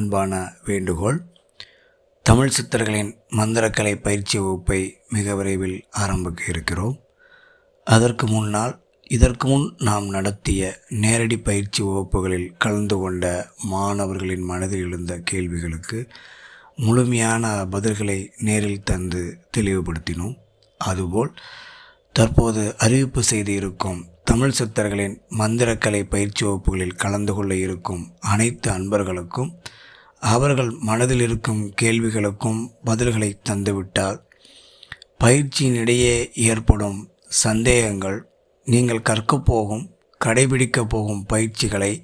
அன்பான வேண்டுகோள். தமிழ் சித்தர்களின் மந்திரக்கலை பயிற்சி வகுப்பை மிக விரைவில் ஆரம்பிக்க இருக்கிறோம். அதற்கு முன்னால் இதற்கு முன் நாம் நடத்திய நேரடி பயிற்சி வகுப்புகளில் கலந்து கொண்ட மாணவர்களின் மனதில் எழுந்த கேள்விகளுக்கு முழுமையான பதில்களை நேரில் தந்து தெளிவுபடுத்தினோம். அதுபோல் தற்போது அறிவிப்பு செய்து இருக்கும் தமிழ் சித்தர்களின் மந்திரக்கலை பயிற்சி வகுப்புகளில் கலந்து கொள்ள இருக்கும் அனைத்து அன்பர்களுக்கும் அவர்கள் மனதில் இருக்கும் கேள்விகளுக்கும் பதில்களை தந்துவிட்டால் பயிற்சியினிடையே ஏற்படும் சந்தேகங்கள் நீங்கள் கற்கப் போகும் கடைபிடிக்கப் போகும் பயிற்சிகளை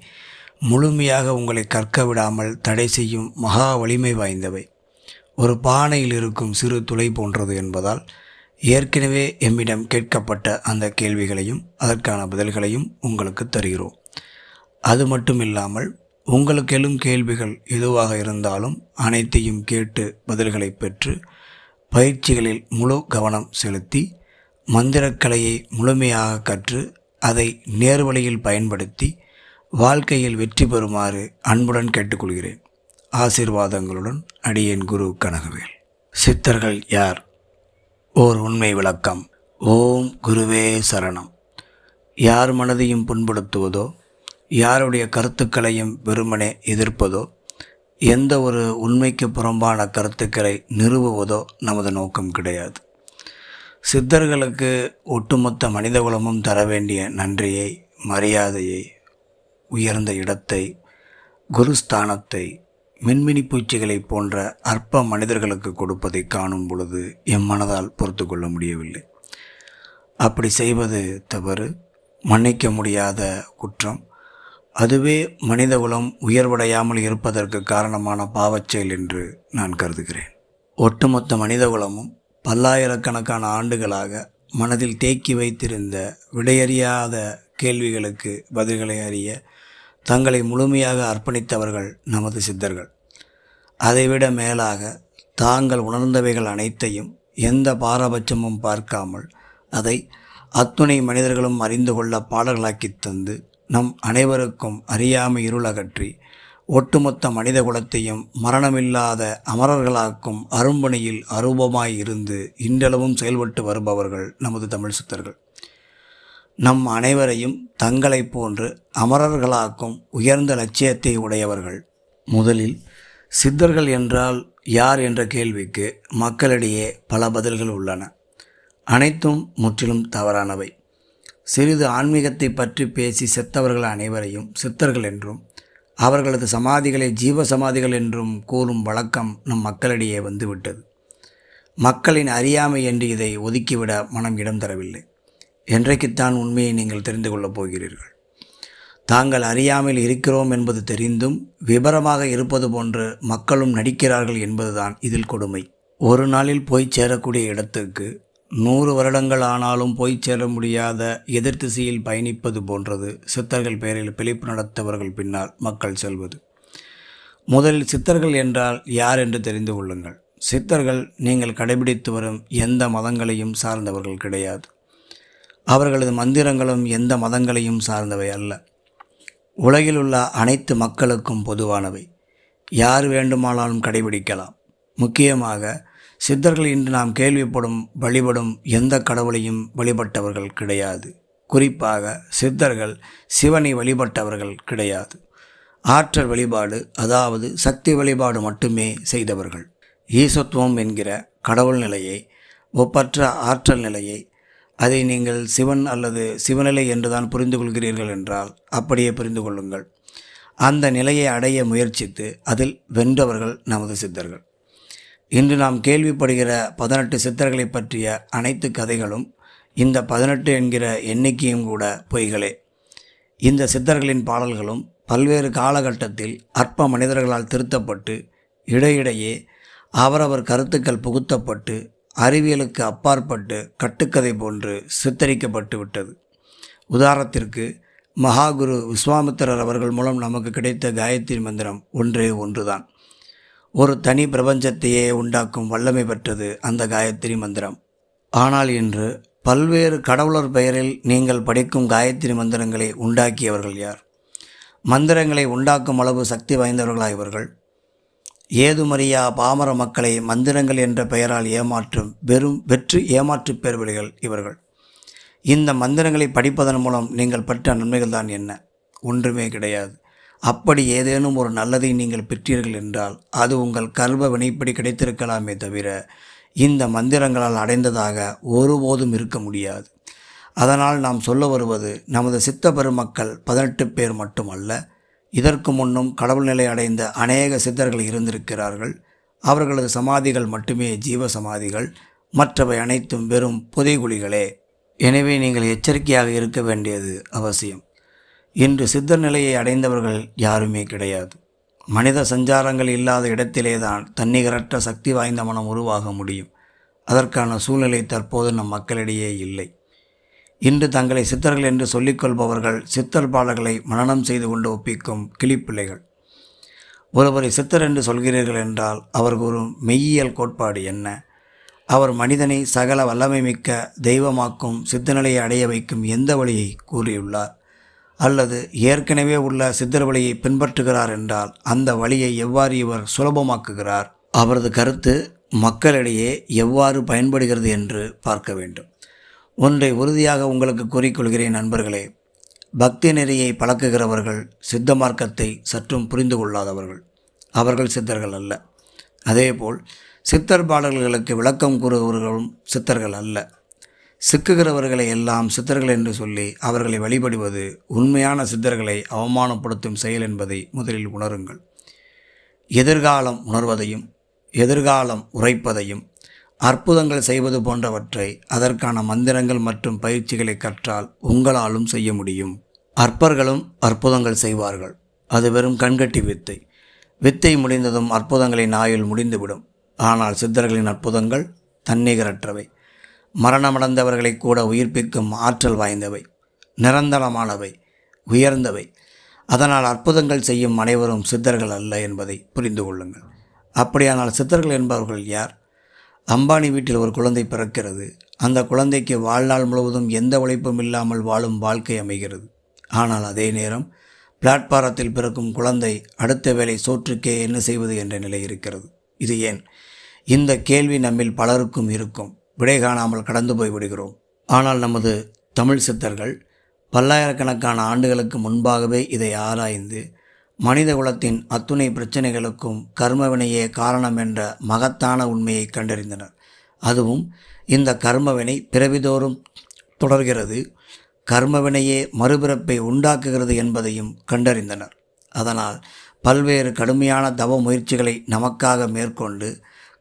முழுமையாக உங்களை கற்க விடாமல் தடை செய்யும் மகா வலிமை வாய்ந்தவை. ஒரு பானையில் இருக்கும் சிறு துளை போன்றது என்பதால் ஏற்கனவே எம்மிடம் கேட்கப்பட்ட அந்த கேள்விகளையும் அதற்கான பதில்களையும் உங்களுக்கு தருகிறோம். அது மட்டும் இல்லாமல் உங்களுக்கு எழும் கேள்விகள் எதுவாக இருந்தாலும் அனைத்தையும் கேட்டு பதில்களை பெற்று பயிற்சிகளில் முழு கவனம் செலுத்தி மந்திரக்கலையை முழுமையாக கற்று அதை நேர்வழியில் பயன்படுத்தி வாழ்க்கையில் வெற்றி பெறுமாறு அன்புடன் கேட்டுக்கொள்கிறேன். ஆசீர்வாதங்களுடன் அடியேன் குரு கனகவேல். சித்தர்கள் யார்? ஓர் உண்மை விளக்கம். ஓம் குருவே சரணம். யார் மனதையும் புண்படுத்துவதோ யாருடைய கருத்துக்களையும் வெறுமனே எதிர்ப்பதோ எந்த ஒரு உண்மைக்கு புறம்பான கருத்துக்களை நிறுவுவதோ நமது நோக்கம் கிடையாது. சித்தர்களுக்கு ஒட்டுமொத்த மனிதகுலமும் தர வேண்டிய நன்றியை மரியாதையை உயர்ந்த இடத்தை குருஸ்தானத்தை மின்மினி பூச்சிகளை போன்ற அற்ப மனிதர்களுக்கு கொடுப்பதை காணும் பொழுது எம் மனதால் பொறுத்து கொள்ள முடியவில்லை. அப்படி செய்வது தவறு மன்னிக்க முடியாத குற்றம் அதுவே மனிதகுலம் உயர்வடையாமல் இருப்பதற்கு காரணமான பாவச்செயல் என்று நான் கருதுகிறேன். ஒட்டுமொத்த மனிதகுலமும் பல்லாயிரக்கணக்கான ஆண்டுகளாக மனதில் தேக்கி வைத்திருந்த விடையறியாத கேள்விகளுக்கு பதில்களை அறிய தங்களை முழுமையாக அர்ப்பணித்தவர்கள் நமது சித்தர்கள். அதைவிட மேலாக தாங்கள் உணர்ந்தவைகள் அனைத்தையும் எந்த பாரபட்சமும் பார்க்காமல் அதை அத்துணை மனிதர்களும் அறிந்து கொள்ள பாடல்களாக்கி தந்து நம் அனைவருக்கும் அறியாமை இருளகற்றி ஒட்டுமொத்த மனித குலத்தையும் மரணமில்லாத அமரர்களாக்கும் அரும்பணியில் அரூபமாய் இருந்து இன்றளவும் செயல்பட்டு வருபவர்கள் நமது தமிழ் சித்தர்கள். நம் அனைவரையும் தங்களைப் போன்று அமரர்களாக்கும் உயர்ந்த லட்சியத்தை உடையவர்கள். முதலில் சித்தர்கள் என்றால் யார் என்ற கேள்விக்கு மக்களிடையே பல பதில்கள் உள்ளன. அனைத்தும் முற்றிலும் தவறானவை. சிறிது ஆன்மீகத்தை பற்றி பேசி செத்தவர்கள் அனைவரையும் சித்தர்கள் என்றும் அவர்களது சமாதிகளை ஜீவ சமாதிகள் என்றும் கூறும் வழக்கம் நம் மக்களிடையே வந்துவிட்டது. மக்களின் அறியாமை என்று இதை ஒதுக்கிவிட மனம் இடம் தரவில்லை. என்றைக்குத்தான் உண்மையை நீங்கள் தெரிந்து கொள்ளப் போகிறீர்கள். தாங்கள் அறியாமல் இருக்கிறோம் என்பது தெரிந்தும் விபரமாக இருப்பது போன்று மக்களும் நடிக்கிறார்கள் என்பதுதான் இதில் கொடுமை. ஒரு நாளில் போய் சேரக்கூடிய இடத்துக்கு நூறு வருடங்கள் ஆனாலும் போய் சேர முடியாத எதிர் திசையில் பயணிப்பது போன்றது. சித்தர்கள் பெயரில் பிழைப்பு நடத்தவர்கள் பின்னால் மக்கள் செல்வது. முதலில் சித்தர்கள் என்றால் யார் என்று தெரிந்து கொள்ளுங்கள். சித்தர்கள் நீங்கள் கடைபிடித்து வரும் எந்த மதங்களையும் சார்ந்தவர்கள் கிடையாது. அவர்களது மந்திரங்களும் எந்த மதங்களையும் சார்ந்தவை அல்ல. உலகில் உள்ள அனைத்து மக்களுக்கும் பொதுவானவை. யார் வேண்டுமானாலும் கடைபிடிக்கலாம். முக்கியமாக சித்தர்கள் இன்று நாம் கேள்விப்படும் வழிபடும் எந்த கடவுளையும் வழிபட்டவர்கள் கிடையாது. குறிப்பாக சித்தர்கள் சிவனை வழிபட்டவர்கள் கிடையாது. ஆற்றல் வழிபாடு அதாவது சக்தி வழிபாடு மட்டுமே செய்தவர்கள். ஈசத்துவம் என்கிற கடவுள் நிலையை ஒப்பற்ற ஆற்றல் நிலையை அதை நீங்கள் சிவன் அல்லது சிவநிலை என்றுதான் புரிந்து கொள்கிறீர்கள் என்றால் அப்படியே புரிந்து கொள்ளுங்கள். அந்த நிலையை அடைய முயற்சித்து அதில் வென்றவர்கள் நமது சித்தர்கள். இன்று நாம் கேள்விப்படுகிற பதினெட்டு சித்தர்களை பற்றிய அனைத்து கதைகளும் இந்த பதினெட்டு என்கிற எண்ணிக்கையும் கூட பொய்களே. இந்த சித்தர்களின் பாடல்களும் பல்வேறு காலகட்டத்தில் அற்ப மனிதர்களால் திருத்தப்பட்டு இடையிடையே அவரவர் கருத்துக்கள் புகுத்தப்பட்டு அறிவியலுக்கு அப்பாற்பட்டு கட்டுக்கதை போன்று சித்தரிக்கப்பட்டு விட்டது. உதாரணத்திற்கு மகாகுரு விஸ்வாமித்திரர் அவர்கள் மூலம் நமக்கு கிடைத்த காயத்ரி மந்திரம் ஒன்றே ஒன்றுதான். ஒரு தனி பிரபஞ்சத்தையே உண்டாக்கும் வல்லமை பெற்றது அந்த காயத்ரி மந்திரம். ஆனால் இன்று பல்வேறு கடவுளர் பெயரில் நீங்கள் படிக்கும் காயத்ரி மந்திரங்களை உண்டாக்கியவர்கள் யார்? மந்திரங்களை உண்டாக்கும் அளவு சக்தி வாய்ந்தவர்களா இவர்கள்? ஏதுமறியா பாமர மக்களை மந்திரங்கள் என்ற பெயரால் ஏமாற்றும் வெறும் வெற்று ஏமாற்று பேர்வழிகள் இவர்கள். இந்த மந்திரங்களை படிப்பதன் மூலம் நீங்கள் பெற்ற நன்மைகள் தான் என்ன? ஒன்றுமே கிடையாது. அப்படி ஏதேனும் ஒரு நல்லதை நீங்கள் பெற்றீர்கள் என்றால் அது உங்கள் கர்வ வினைப்படி கிடைத்திருக்கலாமே தவிர இந்த மந்திரங்களால் அடைந்ததாக ஒருபோதும் இருக்க முடியாது. அதனால் நாம் சொல்ல வருவது நமது சித்த பெருமக்கள் பதினெட்டு பேர் மட்டுமல்ல இதற்கு முன்னும் கடவுள் நிலை அடைந்த அநேக சித்தர்கள் இருந்திருக்கிறார்கள். அவர்களது சமாதிகள் மட்டுமே ஜீவ சமாதிகள் மற்றவை அனைத்தும் வெறும் புதைகுழிகளே. எனவே நீங்கள் எச்சரிக்கையாக இருக்க வேண்டியது அவசியம். இன்று சித்தர் நிலையை அடைந்தவர்கள் யாருமே கிடையாது. மனித சஞ்சாரங்கள் இல்லாத இடத்திலேதான் தன்னிகரற்ற சக்தி வாய்ந்த மனம் உருவாக முடியும். அதற்கான சூழ்நிலை தற்போது நம் மக்களிடையே இல்லை. இன்று தங்களை சித்தர்கள் என்று சொல்லிக்கொள்பவர்கள் சித்தர் பாடல்களை மனநம் செய்து கொண்டு ஒப்பிக்கும் கிளிப்பிள்ளைகள். ஒருவரை சித்தர் என்று சொல்கிறீர்கள் என்றால் அவர் கூறும் மெய்யியல் கோட்பாடு என்ன? அவர் மனிதனை சகல வல்லமை மிக்க தெய்வமாக்கும் சித்தநிலையை அடைய வைக்கும் எந்த வழியை கூறியுள்ளார்? அல்லது ஏற்கனவே உள்ள சித்தர் வழியை பின்பற்றுகிறார் என்றால் அந்த வழியை எவ்வாறு இவர் சுலபமாக்குகிறார்? அவரது கருத்து மக்களிடையே எவ்வாறு பயன்படுகிறது என்று பார்க்க வேண்டும். ஒன்றை உறுதியாக உங்களுக்கு கூறிக்கொள்கிறேன் நண்பர்களே. பக்தி நெறியை பழக்குகிறவர்கள் சித்த மார்க்கத்தை சற்றும் புரிந்து கொள்ளாதவர்கள். அவர்கள் சித்தர்கள் அல்ல. அதேபோல் சித்தர் பாடல்களுக்கு விளக்கம் கூறுபவர்களும் சித்தர்கள் அல்ல. சிக்குகிறவர்களை எல்லாம் சித்தர்கள் என்று சொல்லி அவர்களை வழிபடுவது உண்மையான சித்தர்களை அவமானப்படுத்தும் செயல் என்பதை முதலில் உணருங்கள். எதிர்காலம் உணர்வதையும் எதிர்காலம் உரைப்பதையும் அற்புதங்கள் செய்வது போன்றவற்றை அதற்கான மந்திரங்கள் மற்றும் பயிற்சிகளை கற்றால் உங்களாலும் செய்ய முடியும். அற்பர்களும் அற்புதங்கள் செய்வார்கள். அது வெறும் கண்கட்டி வித்தை. வித்தை முடிந்ததும் அற்புதங்களின் ஆயுள் முடிந்துவிடும். ஆனால் சித்தர்களின் அற்புதங்கள் தன்னிகரற்றவை. மரணமடைந்தவர்களை கூட உயிர்ப்பிக்கும் ஆற்றல் வாய்ந்தவை நிரந்தரமானவை உயர்ந்தவை. அதனால் அற்புதங்கள் செய்யும் அனைவரும் சித்தர்கள் அல்ல என்பதை புரிந்து கொள்ளுங்கள். அப்படியானால் சித்தர்கள் என்பவர்கள் யார்? அம்பானி வீட்டில் ஒரு குழந்தை பிறக்கிறது. அந்த குழந்தைக்கு வாழ்நாள் முழுவதும் எந்த உழைப்பும் இல்லாமல் வாழும் வாழ்க்கை அமைகிறது. ஆனால் அதே நேரம் பிளாட்பாரத்தில் பிறக்கும் குழந்தை அடுத்த வேளை சோற்றுக்கே என்ன செய்வது என்ற நிலை இருக்கிறது. இது ஏன்? இந்த கேள்வி நம்மில் பலருக்கும் இருக்கும். விடை காணாமல் கடந்து போய் விடுகிறோம் ஆனால் நமது தமிழ் சித்தர்கள் பல்லாயிரக்கணக்கான ஆண்டுகளுக்கு முன்பாகவே இதை ஆராய்ந்து மனித குலத்தின் அத்துணை பிரச்சனைகளுக்கும் கர்மவினையே காரணம் என்ற மகத்தான உண்மையை கண்டறிந்தனர். அதுவும் இந்த கர்மவினை பிறவிதோறும் தொடர்கிறது கர்மவினையே மறுபிறப்பை உண்டாக்குகிறது என்பதையும் கண்டறிந்தனர். அதனால் பல்வேறு கடுமையான தவ முயற்சிகளை நமக்காக மேற்கொண்டு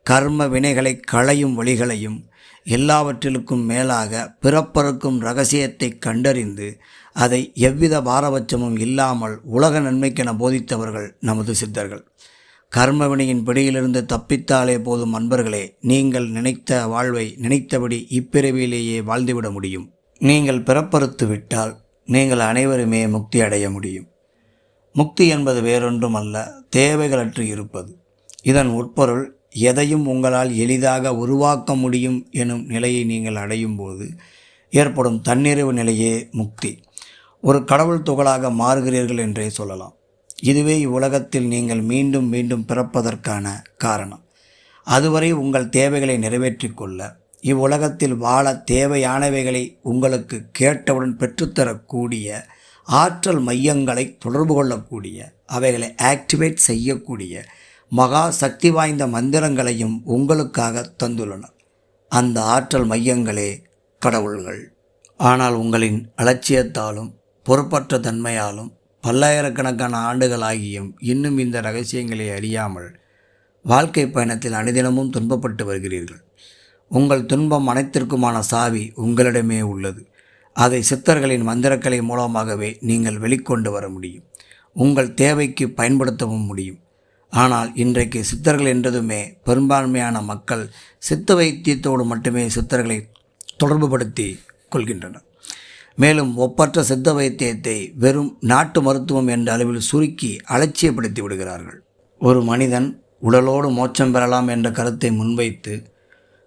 கர்ம வினைகளை களையும் வழிகளையும் எல்லாவற்றிற்கும் மேலாக பிறப்பறுக்கும் ரகசியத்தை கண்டறிந்து அதை எவ்வித பாரபட்சமும் இல்லாமல் உலக நன்மைக்கென போதித்தவர்கள் நமது சித்தர்கள். கர்மவினையின் பிடியிலிருந்து தப்பித்தாலே போதும் அன்பர்களே நீங்கள் நினைத்த வாழ்வை நினைத்தபடி இப்பிறவியிலேயே வாழ்ந்துவிட முடியும். நீங்கள் பிறப்பறுத்து விட்டால் நீங்கள் அனைவருமே முக்தி அடைய முடியும். முக்தி என்பது வேறொன்றும் அல்ல தேவைகளற்று இருப்பது. இதன் உட்பொருள் எதையும் உங்களால் எளிதாக உருவாக்க முடியும் எனும் நிலையை நீங்கள் அடையும் போது ஏற்படும் தன்னிறைவு நிலையே முக்தி. ஒரு கடவுள் துகளாக மாறுகிறீர்கள் என்றே சொல்லலாம். இதுவே இவ்வுலகத்தில் நீங்கள் மீண்டும் மீண்டும் பிறப்பதற்கான காரணம். அதுவரை உங்கள் தேவைகளை நிறைவேற்றிக் கொள்ள இவ்வுலகத்தில் வாழ தேவையானவைகளை உங்களுக்கு கேட்டவுடன் பெற்றுத்தரக்கூடிய ஆற்றல் மையங்களை தொடர்பு கொள்ளக்கூடிய அவைகளை ஆக்டிவேட் செய்யக்கூடிய மகா சக்தி வாய்ந்த மந்திரங்களையும் உங்களுக்காக தந்துள்ளனர் அந்த ஆற்றல் மையங்களே கடவுள்கள். ஆனால் உங்களின் அலட்சியத்தாலும் பொறுப்பற்ற தன்மையாலும் பல்லாயிரக்கணக்கான ஆண்டுகளாகியும் இன்னும் இந்த ரகசியங்களை அறியாமல் வாழ்க்கை பயணத்தில் அனுதினமும் துன்பப்பட்டு வருகிறீர்கள். உங்கள் துன்பம் அனைத்திற்குமான சாவி உங்களிடமே உள்ளது. அதை சித்தர்களின் மந்திரக்கலை மூலமாகவே நீங்கள் வெளிக்கொண்டு வர முடியும். உங்கள் தேவைக்கு பயன்படுத்தவும் முடியும். ஆனால் இன்றைக்கு சித்தர்கள் என்றதுமே பெரும்பான்மையான மக்கள் சித்த வைத்தியத்தோடு மட்டுமே சித்தர்களை தொடர்புபடுத்தி கொள்கின்றனர். மேலும் ஒப்பற்ற சித்த வைத்தியத்தை வெறும் நாட்டு மருத்துவம் என்ற அளவில் சுருக்கி அலட்சியப்படுத்தி விடுகிறார்கள். ஒரு மனிதன் உடலோடு மோட்சம் பெறலாம் என்ற கருத்தை முன்வைத்து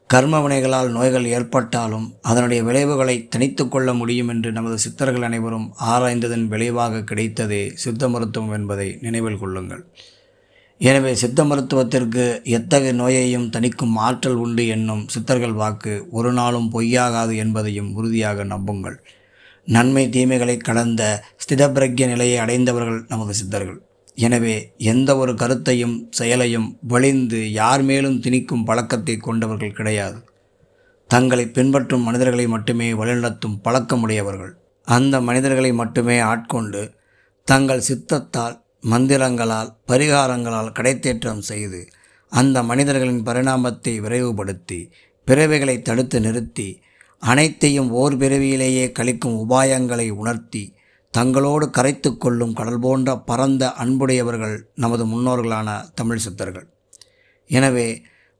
கர்ம வினைகளால் நோய்கள் ஏற்பட்டாலும் அதனுடைய விளைவுகளை தனித்து கொள்ள முடியும் என்று நமது சித்தர்கள் அனைவரும் ஆராய்ந்ததன் விளைவாக கிடைத்ததே சித்த மருத்துவம் என்பதை நினைவில் கொள்ளுங்கள். எனவே சித்த மருத்துவத்திற்கு எத்தகைய நோயையும் தணிக்கும் ஆற்றல் உண்டு என்னும் சித்தர்கள் வாக்கு ஒரு நாளும் பொய்யாகாது என்பதையும் உறுதியாக நம்புங்கள். நன்மை தீமைகளை கடந்த ஸ்திதப்பிரக்ய நிலையை அடைந்தவர்கள் நமது சித்தர்கள். எனவே எந்த ஒரு கருத்தையும் செயலையும் வழிந்து யார் மேலும் திணிக்கும் பழக்கத்தை கொண்டவர்கள் கிடையாது. தங்களை பின்பற்றும் மனிதர்களை மட்டுமே வழிநடத்தும் பழக்கமுடையவர்கள். அந்த மனிதர்களை மட்டுமே ஆட்கொண்டு தங்கள் சித்தத்தால் மந்திரங்களால் பரிகாரங்களால் கடைத்தேற்றம் செய்து அந்த மனிதர்களின் பரிணாமத்தை விரைவுபடுத்தி பிறவைகளை தடுத்து நிறுத்தி அனைத்தையும் ஓர் பிறவியிலேயே கழிக்கும் உபாயங்களை உணர்த்தி தங்களோடு கரைத்து கொள்ளும் கடல் போன்ற பரந்த அன்புடையவர்கள் நமது முன்னோர்களான தமிழ் சித்தர்கள். எனவே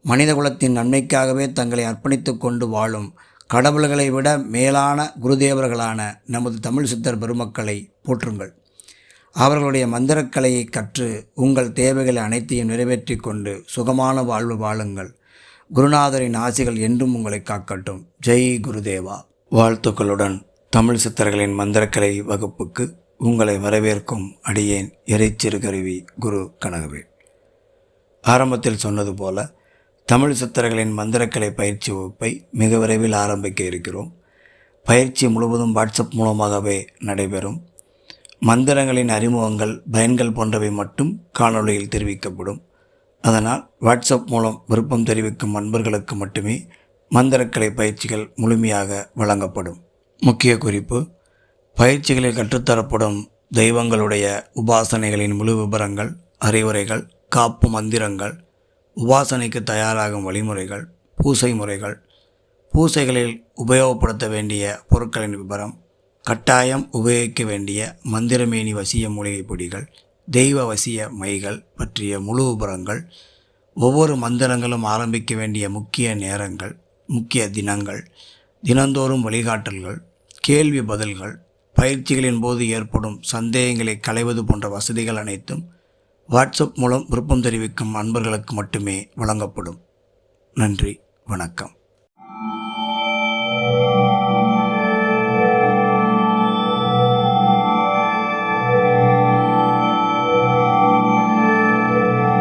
மனிதகுலத்தின் நன்மைக்காகவே தங்களை அர்ப்பணித்து கொண்டு வாழும் கடவுள்களை விட மேலான குருதேவர்களான நமது தமிழ் சித்தர் பெருமக்களை போற்றுங்கள். அவர்களுடைய மந்திரக்கலையை கற்று உங்கள் தேவைகளை அனைத்தையும் நிறைவேற்றி கொண்டு சுகமான வாழ்வு வாழுங்கள். குருநாதரின் ஆசிகள் என்றும் உங்களை காக்கட்டும். ஜெய் குருதேவா. வாழ்த்துக்களுடன் தமிழ் சித்தர்களின் மந்திரக்கலை வகுப்புக்கு உங்களை வரவேற்கும் அடியேன் இறைச்சிறுகருவி குரு கனகவே ஆரம்பத்தில் சொன்னது போல தமிழ் சித்தர்களின் மந்திரக்கலை பயிற்சி வகுப்பை மிக விரைவில் ஆரம்பிக்க இருக்கிறோம். பயிற்சி முழுவதும் வாட்ஸ்அப் மூலமாகவே நடைபெறும். மந்திரங்களின் அறிமுகங்கள் பயன்கள் போன்றவை மட்டும் காணொளியில் தெரிவிக்கப்படும். அதனால் வாட்ஸ்அப் மூலம் விருப்பம் தெரிவிக்கும் நண்பர்களுக்கு மட்டுமே மந்திரக்கலை பயிற்சிகள் முழுமையாக வழங்கப்படும். முக்கிய குறிப்பு பயிற்சிகளில் கற்றுத்தரப்படும் தெய்வங்களுடைய உபாசனைகளின் முழு விபரங்கள் அறிவுரைகள் காப்பு மந்திரங்கள் உபாசனைக்கு தயாராகும் வழிமுறைகள் பூசை முறைகள் பூசைகளில் உபயோகப்படுத்த வேண்டிய பொருட்களின் விபரம் கட்டாயம் உபயோகிக்க வேண்டிய மந்திரமேனி வசிய மூலிகை பொடிகள் தெய்வ வசிய மைகள் பற்றிய முழு ஒவ்வொரு மந்திரங்களும் ஆரம்பிக்க வேண்டிய முக்கிய நேரங்கள் முக்கிய தினங்கள் தினந்தோறும் வழிகாட்டல்கள் கேள்வி பதில்கள் பயிற்சிகளின் போது ஏற்படும் சந்தேகங்களை களைவது போன்ற வசதிகள் அனைத்தும் வாட்ஸ்அப் மூலம் விருப்பம் தெரிவிக்கும் அன்பர்களுக்கு மட்டுமே வழங்கப்படும். நன்றி வணக்கம்.